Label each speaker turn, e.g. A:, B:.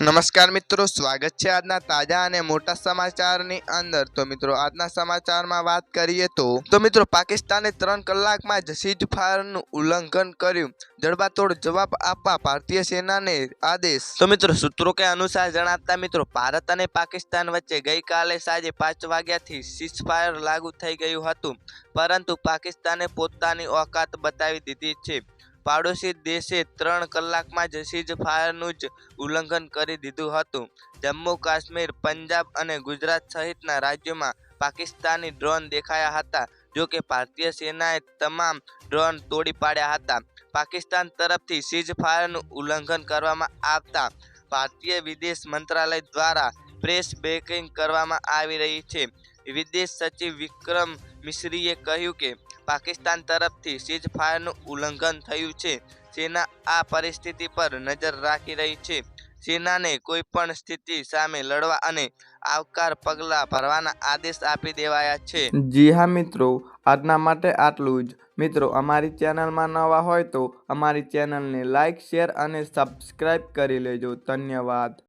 A: નમસ્કાર મિત્રો, સ્વાગત છે આજના તાજા અને મોટા સમાચારની અંદર. તો મિત્રો, આજના સમાચારમાં વાત કરીએ તો તો મિત્રો, પાકિસ્તાને ત્રણ કલાકમાં જ સીઝ ફાયરનું ઉલ્લંઘન કર્યું. જડબાતોડ જવાબ આપવા ભારતીય સેનાને આદેશ. તો મિત્રો, સૂત્રો કે અનુસાર જણાવતા મિત્રો, ભારત અને પાકિસ્તાન વચ્ચે ગઈકાલે સાંજે પાંચ વાગ્યાથી સીઝ ફાયર લાગુ થઈ ગયું હતું. પરંતુ પાકિસ્તાને પોતાની ઓકાત બતાવી દીધી છે. પાડોશી દેશે ત્રણ કલાકમાં જ સીઝ ફાયરનું જ ઉલ્લંઘન કરી દીધું હતું. જમ્મુ કાશ્મીર, પંજાબ અને ગુજરાત સહિતના રાજ્યોમાં પાકિસ્તાની ડ્રોન દેખાયા હતા, જો કે ભારતીય સેનાએ તમામ ડ્રોન તોડી પાડ્યા હતા. પાકિસ્તાન તરફથી સીઝ ફાયરનું ઉલ્લંઘન કરવામાં આવતા ભારતીય વિદેશ મંત્રાલય દ્વારા પ્રેસ બ્રેકિંગ કરવામાં આવી રહી છે. વિદેશ સચિવ વિક્રમ મિશ્રીએ કહ્યું કે, પાકિસ્તાન તરફથી સીઝ ફાયરનું ઉલ્લંઘન થયું છે. સેના આ પરિસ્થિતિ પર નજર રાખી રહી છે. સેનાને કોઈ પણ સ્થિતિ સામે લડવા અને આવકાર પગલાં ભરવાના આદેશ આપી દેવાયા છે.
B: જી હા મિત્રો, આજના માટે આટલું જ. મિત્રો, અમારી ચેનલમાં નવા હોય તો અમારી ચેનલને લાઇક શેર અને સબસ્ક્રાઈબ કરી લેજો. ધન્યવાદ.